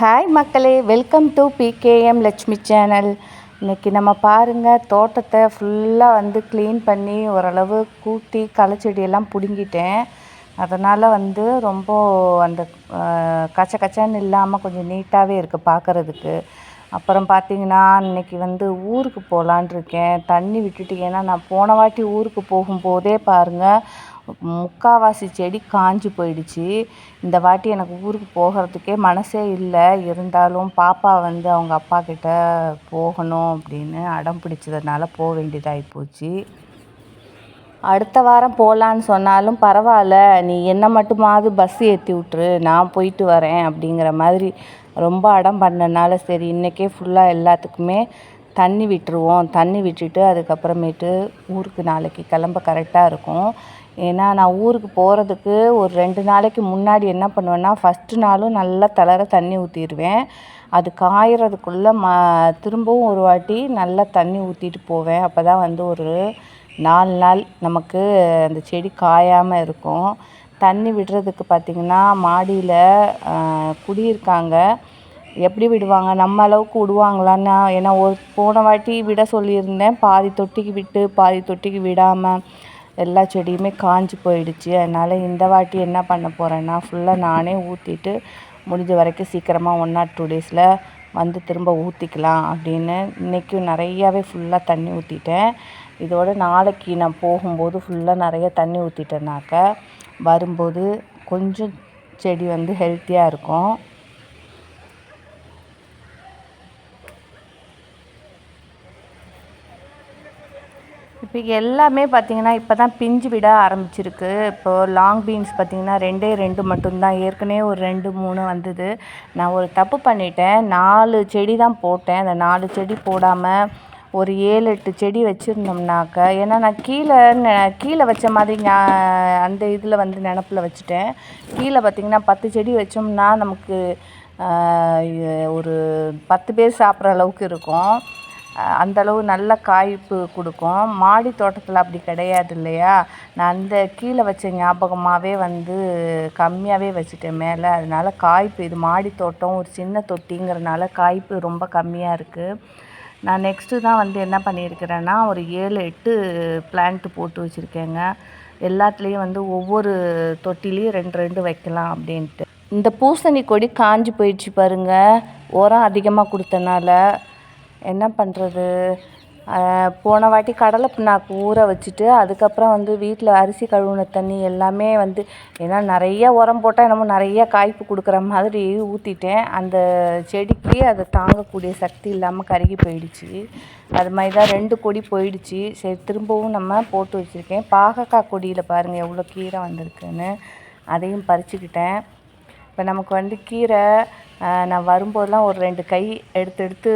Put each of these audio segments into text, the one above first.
Hi மக்களே. Welcome to PKM Lakshmi channel இன்றைக்கி நம்ம பாருங்கள் தோட்டத்தை ஃபுல்லாக வந்து க்ளீன் பண்ணி ஓரளவு கூட்டி களைச்செடியெல்லாம் பிடுங்கிட்டேன். அதனால் வந்து ரொம்ப அந்த கச்ச கச்சன்னு இல்லாமல் கொஞ்சம் நீட்டாகவே இருக்குது பார்க்குறதுக்கு அப்புறம் பார்த்தீங்கன்னா இன்னைக்கு வந்து ஊருக்கு போகலான் இருக்கேன் தண்ணி விட்டுட்டு ஏன்னா நான் போன வாட்டி ஊருக்கு போகும்போதே பாருங்கள் முக்காவாசி செடி காஞ்சு போயிடுச்சு. இந்த வாட்டி எனக்கு ஊருக்கு போகிறதுக்கே மனசே இல்லை. இருந்தாலும் பாப்பா வந்து அவங்க அப்பா கிட்ட போகணும் அப்படின்னு அடம் பிடிச்சதுனால போக வேண்டியதாகி போச்சு. அடுத்த வாரம் போகலான்னு சொன்னாலும் பரவாயில்ல. நீ என்ன மட்டுமாவது பஸ் ஏற்றி விட்ரு நான் போயிட்டு வரேன் அப்படிங்கிற மாதிரி ரொம்ப அடம் பண்ணனால சரி இன்றைக்கே ஃபுல்லாக எல்லாத்துக்குமே தண்ணி விட்டுருவோம். தண்ணி விட்டுட்டு அதுக்கப்புறமேட்டு ஊருக்கு நாளைக்கு கிளம்ப கரெக்டாக இருக்கும். ஏன்னா நான் ஊருக்கு போகிறதுக்கு ஒரு ரெண்டு நாளைக்கு முன்னாடி என்ன பண்ணுவேன்னா ஃபஸ்ட்டு நாளும் நல்லா தளர தண்ணி ஊற்றிடுவேன் அது காயறதுக்குள்ளே ம திரும்பவும் ஒரு வாட்டி நல்லா தண்ணி ஊற்றிட்டு போவேன். அப்போ தான் வந்து ஒரு நாலு நாள் நமக்கு அந்த செடி காயாமல் இருக்கும். தண்ணி விடுறதுக்கு பார்த்திங்கன்னா மாடியில் குடியிருக்காங்க. எப்படி விடுவாங்க? நம்ம அளவுக்கு விடுவாங்களான்னா ஏன்னா ஒரு போன வாட்டி விட சொல்லியிருந்தேன். பாதி தொட்டிக்கு விட்டு பாதி தொட்டிக்கு விடாமல் எல்லா செடியுமே காஞ்சு போயிடுச்சு. அதனால் இந்த வாட்டி என்ன பண்ண போகிறேன்னா ஃபுல்லாக நானே ஊற்றிட்டு முடிஞ்ச வரைக்கும் சீக்கிரமாக ஒன் ஆர் டூ டேஸில் வந்து திரும்ப ஊற்றிக்கலாம் அப்படின்னு இன்றைக்கும் நிறையாவே ஃபுல்லாக தண்ணி ஊற்றிட்டேன் இதோட நாளைக்கு நான் போகும்போது ஃபுல்லாக நிறைய தண்ணி ஊற்றிட்டேனாக்க வரும்போது கொஞ்சம் செடி வந்து ஹெல்த்தியாக இருக்கும். இப்போ எல்லாமே பார்த்தீங்கன்னா இப்போ தான் பிஞ்சு விட ஆரம்பிச்சிருக்கு. இப்போது லாங் பீன்ஸ் பார்த்தீங்கன்னா ரெண்டே ரெண்டு மட்டும்தான். ஏற்கனவே ஒரு ரெண்டு மூணு வந்தது. நான் ஒரு தப்பு பண்ணிட்டேன். நாலு செடி தான் போட்டேன். அந்த நாலு செடி போடாமல் ஒரு ஏழு எட்டு செடி வச்சுருந்தோம்னாக்க ஏன்னா நான் கீழே நெ- கீழே வச்ச மாதிரி நான் அந்த இதில் வந்து நினப்பில் வச்சுட்டேன். கீழே பார்த்திங்கன்னா பத்து செடி வச்சோம்னா நமக்கு ஒரு பத்து பேர் சாப்பிட்ற அளவுக்கு இருக்கும். அந்தளவு அந்த அளவு நல்ல காய்ப்பு கொடுக்கும். மாடி தோட்டத்தில் அப்படி கிடையாது இல்லையா? நான் அந்த கீழே வச்ச ஞாபகமாகவே வந்து கம்மியாகவே வச்சுட்டேன் மேலே. அதனால் காய்ப்பு இது மாடி தோட்டம் ஒரு சின்ன தொட்டிங்கிறனால காய்ப்பு ரொம்ப கம்மியாக இருக்குது நான் நெக்ஸ்ட்டு தான் வந்து என்ன பண்ணியிருக்கிறேன்னா ஒரு ஏழு எட்டு பிளான்ட்டு போட்டு வச்சுருக்கேங்க. எல்லாத்துலேயும் வந்து ஒவ்வொரு தொட்டிலையும் ரெண்டு ரெண்டு வைக்கலாம் அப்படின்ட்டு. இந்த பூசணி கொடி காஞ்சு போயிடுச்சு பாருங்கள் உரம் அதிகமாக கொடுத்தனால என்ன பண்ணுறது போன வாட்டி கடலை புண்ணாக்கு ஊற வச்சுட்டு அதுக்கப்புறம் வந்து வீட்டில் அரிசி கழுவுன தண்ணி எல்லாமே வந்து ஏன்னா நிறைய உரம் போட்டால் என்னமோ நிறைய காய்ப்பு கொடுக்குற மாதிரி ஊற்றிட்டேன் அந்த செடிக்கு அதை தாங்கக்கூடிய சக்தி இல்லாமல் கருகி போயிடுச்சு. அது மாதிரி தான் ரெண்டு கொடி போயிடுச்சு. சரி திரும்பவும் நம்ம போட்டு வச்சுருக்கேன். பாகக்காய் கொடியில் பாருங்கள் எவ்வளோ கீரை வந்திருக்குன்னு. அதையும் பறிச்சுக்கிட்டேன். இப்போ நமக்கு வந்து கீரை நான் வரும்போதெல்லாம் ஒரு ரெண்டு கை எடுத்து எடுத்து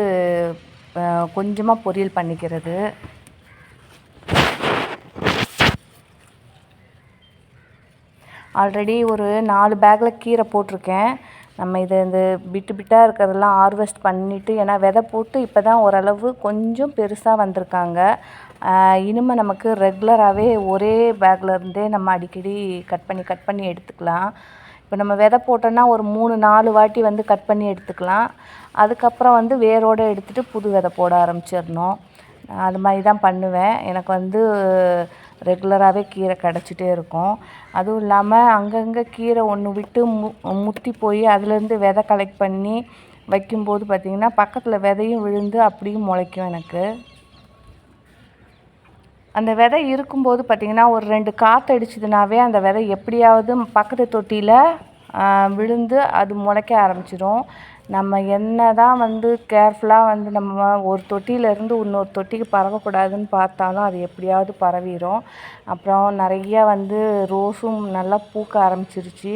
கொஞ்சமாக பொரியல் பண்ணிக்கிறது. ஆல்ரெடி ஒரு நாலு பேக்கில் கீரை போட்டிருக்கேன். நம்ம இதை இந்த பிட்டு பிட்டாக இருக்கிறதெல்லாம் ஹார்வெஸ்ட் பண்ணிவிட்டு ஏன்னா விதை போட்டு இப்போ தான் ஓரளவு கொஞ்சம் பெருசாக வந்திருக்காங்க. இனிமேல் நமக்கு ரெகுலராகவே ஒரே பேக்கில் இருந்தே நம்ம அடிக்கடி கட் பண்ணி கட் பண்ணி எடுத்துக்கலாம். இப்போ நம்ம விதை போட்டோன்னா ஒரு மூணு நாலு வாட்டி வந்து கட் பண்ணி எடுத்துக்கலாம். அதுக்கப்புறம் வந்து வேரோடு எடுத்துகிட்டு புது விதை போட ஆரம்பிச்சிடணும். அது மாதிரி தான் பண்ணுவேன். எனக்கு வந்து ரெகுலராகவே கீரை கிடச்சிட்டே இருக்கும். அதுவும் இல்லாமல் அங்கங்கே கீரை ஒன்று விட்டு மு முத்தி போய் அதுலேருந்து விதை கலெக்ட் பண்ணி வைக்கும்போது பார்த்திங்கன்னா பக்கத்தில் விதையும் விழுந்து அப்படியும் முளைக்கும் எனக்கு. அந்த விதை இருக்கும்போது பார்த்திங்கன்னா ஒரு ரெண்டு காற்று அடிச்சதுனாவே அந்த விதை எப்படியாவது பக்கத்து தொட்டியில் விழுந்து அது முளைக்க ஆரம்பிச்சிடும் நம்ம என்ன தான் வந்து கேர்ஃபுல்லாக வந்து நம்ம ஒரு தொட்டியிலேருந்து இன்னொரு தொட்டிக்கு பரவக்கூடாதுன்னு பார்த்தாலும் அது எப்படியாவது பரவிடும் அப்புறம் நிறைய வந்து ரோஸும் நல்லா பூக்க ஆரம்பிச்சிருச்சு.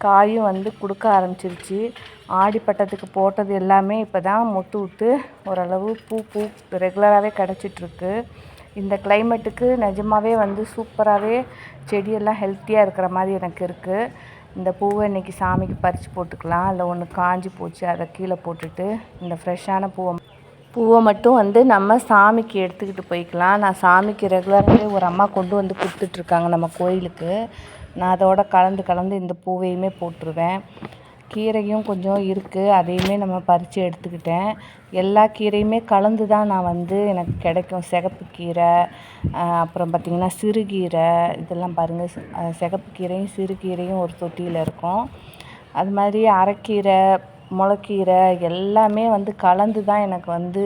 காயும் வந்து கொடுக்க ஆரம்பிச்சிருச்சு. ஆடிப்பட்டத்துக்கு போட்டது எல்லாமே இப்போ தான் மொட்டு விட்டு ஓரளவு பூ பூ ரெகுலராகவே கிடச்சிட்ருக்கு இந்த கிளைமேட்டுக்கு நிஜமாவே வந்து சூப்பராகவே செடியெல்லாம் ஹெல்த்தியாக இருக்கிற மாதிரி எனக்கு இருக்குது இந்த பூவை இன்றைக்கி சாமிக்கு பறித்து போட்டுக்கலாம். இல்லை ஒன்று காஞ்சி போச்சு அதை கீழே போட்டுட்டு இந்த ஃப்ரெஷ்ஷான பூவை பூவை மட்டும் வந்து நம்ம சாமிக்கு எடுத்துக்கிட்டு போய்க்கலாம். நான் சாமிக்கு ரெகுலராகவே ஒரு அம்மா கொண்டு வந்து கொடுத்துட்ருக்காங்க நம்ம கோயிலுக்கு. நான் அதோட கலந்து கலந்து இந்த பூவையுமே போட்டுருவேன். கீரையும் கொஞ்சம் இருக்குது அதையுமே நம்ம பறித்து எடுத்துக்கிட்டேன். எல்லா கீரையுமே கலந்து தான் நான் வந்து எனக்கு கிடைக்கும். சிகப்பு கீரை அப்புறம் பார்த்திங்கன்னா சிறுகீரை இதெல்லாம் பாருங்கள் சிகப்பு கீரையும் சிறுகீரையும் ஒரு தொட்டியில் இருக்கும். அது மாதிரி அரைக்கீரை முளக்கீரை எல்லாமே வந்து கலந்து தான் எனக்கு வந்து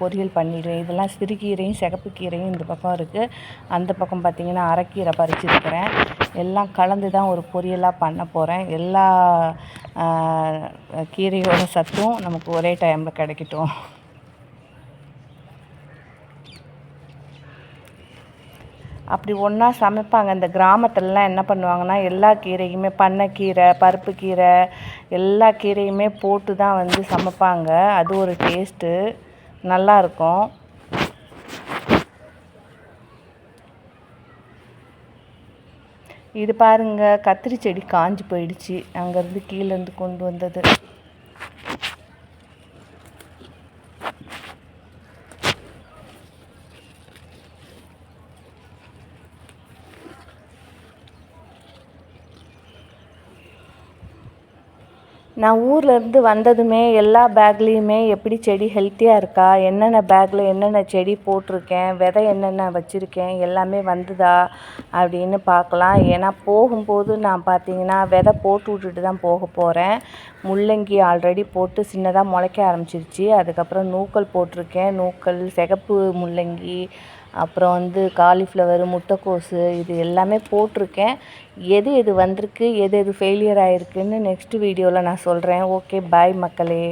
பொரியல் பண்ணிடுவேன். இதெல்லாம் சிறுகீரையும் சிகப்பு கீரையும் இந்த பக்கம் இருக்குது அந்த பக்கம் பார்த்திங்கன்னா அரைக்கீரை பறிச்சிருக்கிறேன். எல்லாம் கலந்து தான் ஒரு பொரியலாக பண்ண போகிறேன் எல்லா கீரையோட சத்தும் நமக்கு ஒரே டைமில் கிடைக்கட்டும். அப்படி ஒன்றா சமைப்பாங்க. இந்த கிராமத்துலலாம் என்ன பண்ணுவாங்கன்னா எல்லா கீரையுமே பண்ணைக்கீரை பருப்பு கீரை எல்லா கீரையுமே போட்டு தான் வந்து சமைப்பாங்க. அது ஒரு டேஸ்ட்டு நல்லாயிருக்கும். இது பாருங்கள் கத்திரி செடி காஞ்சி போயிடுச்சு. அங்கேருந்து கீழேருந்து கொண்டு வந்தது. நான் ஊர்லேருந்து வந்ததுமே எல்லா பேக்லேயுமே எப்படி செடி ஹெல்த்தியாக இருக்கா? என்னென்ன பேக்கில் என்னென்ன செடி போட்டிருக்கேன்? விதை என்னென்ன வச்சுருக்கேன்? எல்லாமே வந்துதா? அப்படின்னு பார்க்கலாம். ஏன்னா போகும்போது நான் பார்த்தீங்கன்னா விதை போட்டு விட்டுட்டு தான் போக போகிறேன் முள்ளங்கி ஆல்ரெடி போட்டு சின்னதாக முளைக்க ஆரம்பிச்சிருச்சு. அதுக்கப்புறம் நூக்கல் போட்டிருக்கேன். நூக்கல் சிகப்பு முள்ளங்கி அப்புறம் வந்து காலிஃப்ளவரு முட்டைக்கோஸு இது எல்லாமே போட்டிருக்கேன். எது எது வந்திருக்கு எது எது ஃபெயிலியர் ஆகிருக்குன்னு நெக்ஸ்ட் வீடியோவில் நான் சொல்கிறேன் ஓகே பாய் மக்களே.